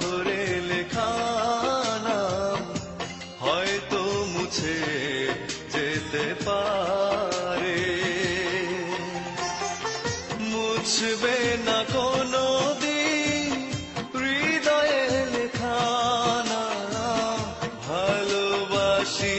পাথরে লেখা নাম, হয়তো মুছে যেতে পারে। মুছবে না কোনো দিন হৃদয়ে লেখা নাম, ভালোবাসি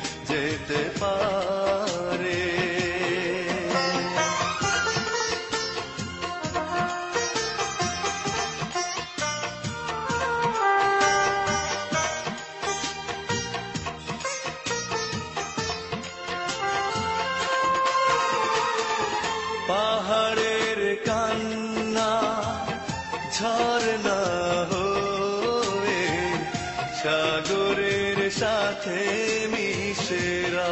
কান্না ঝর্ণা হয়ে সাগরের সাথে মিশেরা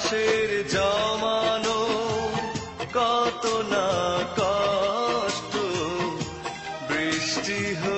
আকাশের জমানো কত না কষ্ট বৃষ্টি হয়ে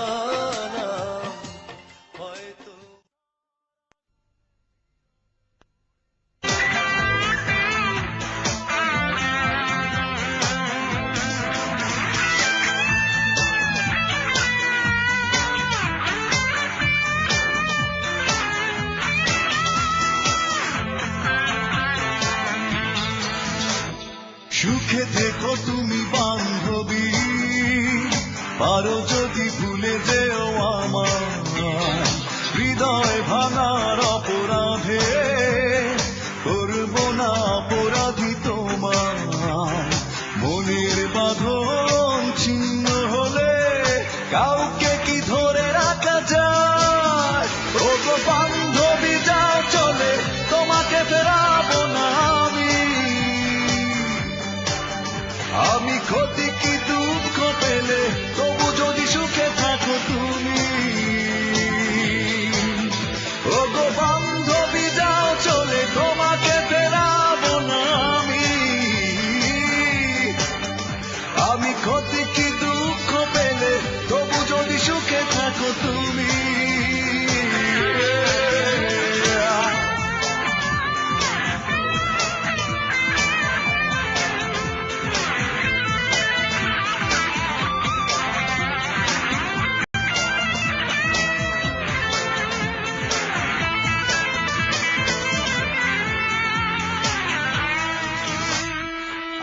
সুখে দেখো তুমি বান্ধবী। পারো যদি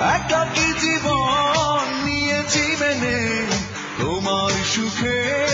একাকি জীবন নিয়েছি মেনে। তোমার সুখে